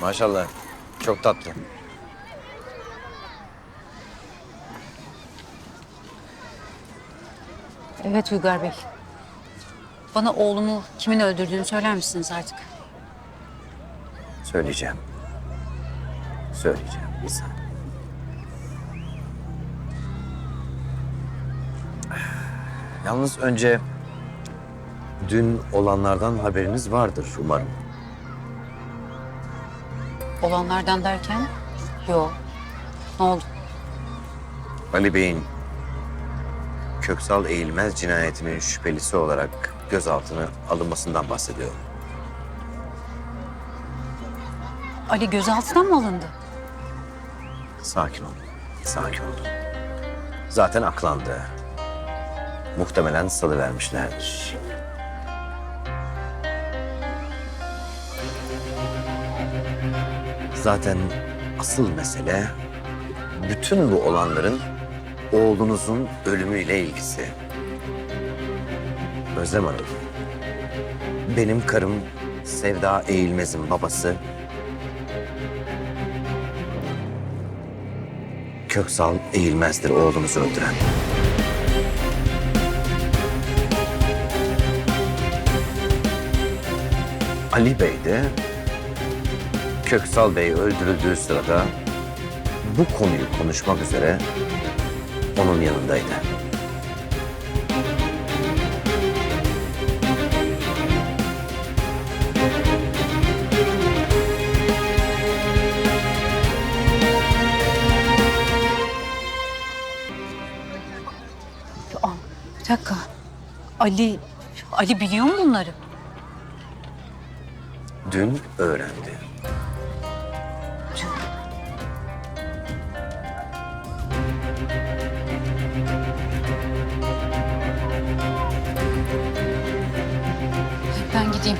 Maşallah. Çok tatlı. Evet Uygar Bey. Bana oğlumu kimin öldürdüğünü söyler misiniz artık? Söyleyeceğim. Söyleyeceğim. Bir saniye. Yalnız önce dün olanlardan haberiniz vardır umarım. Olanlardan derken? Yok. Ne oldu? Ali Bey'in Köksal Eğilmez cinayetinin şüphelisi olarak gözaltına alınmasından bahsediyorum. Ali gözaltına mı alındı? Sakin olun. Sakin olun. Zaten aklandı. Muhtemelen salıvermişlerdir. Zaten asıl mesele bütün bu olanların oğlunuzun ölümüyle ilgisi. Özlem Hanım, benim karım Sevda Eğilmez'in babası Köksal Eğilmez'dir oğlunuzu öldüren. Ali Bey de Köksal Bey öldürüldüğü sırada bu konuyu konuşmak üzere onun yanındaydı. Aa, bir dakika. Ali, Ali biliyor mu bunları? Dün öğrendi. Gideyim.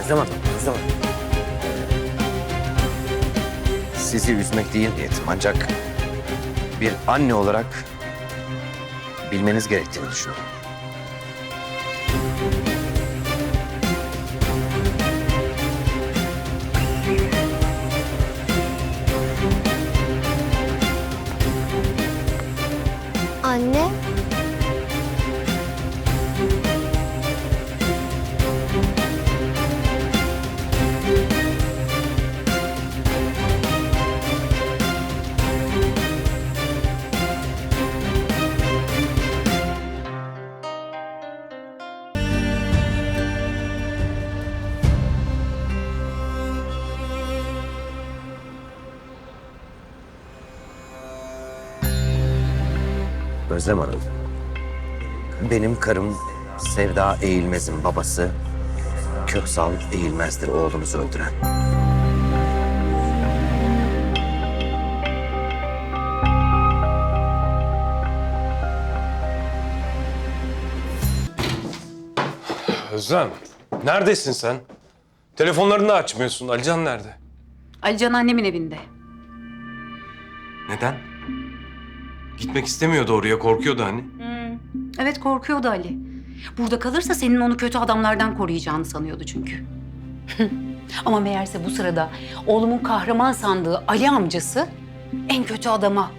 Özlem Hanım. Sizi üzmek değil niyetim ancak bir anne olarak bilmeniz gerektiğini düşünüyorum. Anne, Özlem Hanım, benim karım Sevda Eğilmez'in babası Köksal Eğilmez'dir oğlunuzu öldüren. Özlem, neredesin sen? Telefonlarını da açmıyorsun. Alican nerede? Alican annemin evinde. Neden? Gitmek istemiyordu oraya, korkuyordu hani. Evet korkuyordu Ali. Burada kalırsa senin onu kötü adamlardan koruyacağını sanıyordu çünkü. Ama meğerse bu sırada oğlumun kahraman sandığı Ali amcası en kötü adama,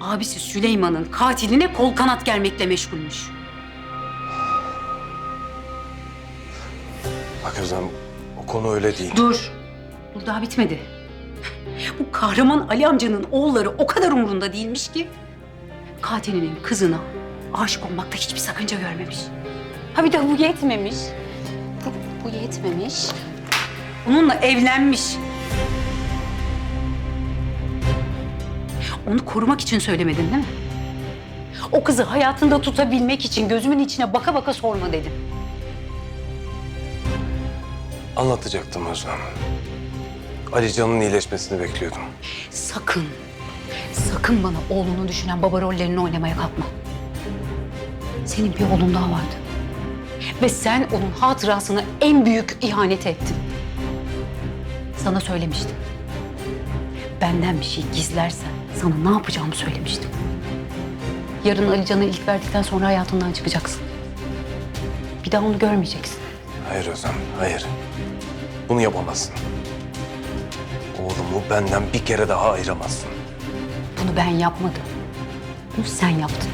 abisi Süleyman'ın katiline kol kanat germekle meşgulmüş. Bak Özlem, o konu öyle değil. Dur. Dur daha bitmedi. Bu kahraman Ali amcanın oğulları o kadar umurunda değilmiş ki... ...katilinin kızına aşık olmakta hiçbir sakınca görmemiş. Ha bir de bu yetmemiş. Bu, bu yetmemiş. Onunla evlenmiş. Onu korumak için söylemedin değil mi? O kızı hayatında tutabilmek için gözümün içine baka baka sorma dedim. Anlatacaktım Özlem. Alican'ın iyileşmesini bekliyordum. Sakın, sakın bana oğlunu düşünen baba rollerini oynamaya kalkma. Senin bir oğlun daha vardı. Ve sen onun hatırasına en büyük ihanet ettin. Sana söylemiştim. Benden bir şey gizlersen sana ne yapacağımı söylemiştim. Yarın Ali Can'a ilk verdikten sonra hayatından çıkacaksın. daha onu görmeyeceksin. Hayır Özlem, hayır. Bunu yapamazsın. Oğlumu benden bir kere daha ayıramazsın. Bunu ben yapmadım. Bunu sen yaptın.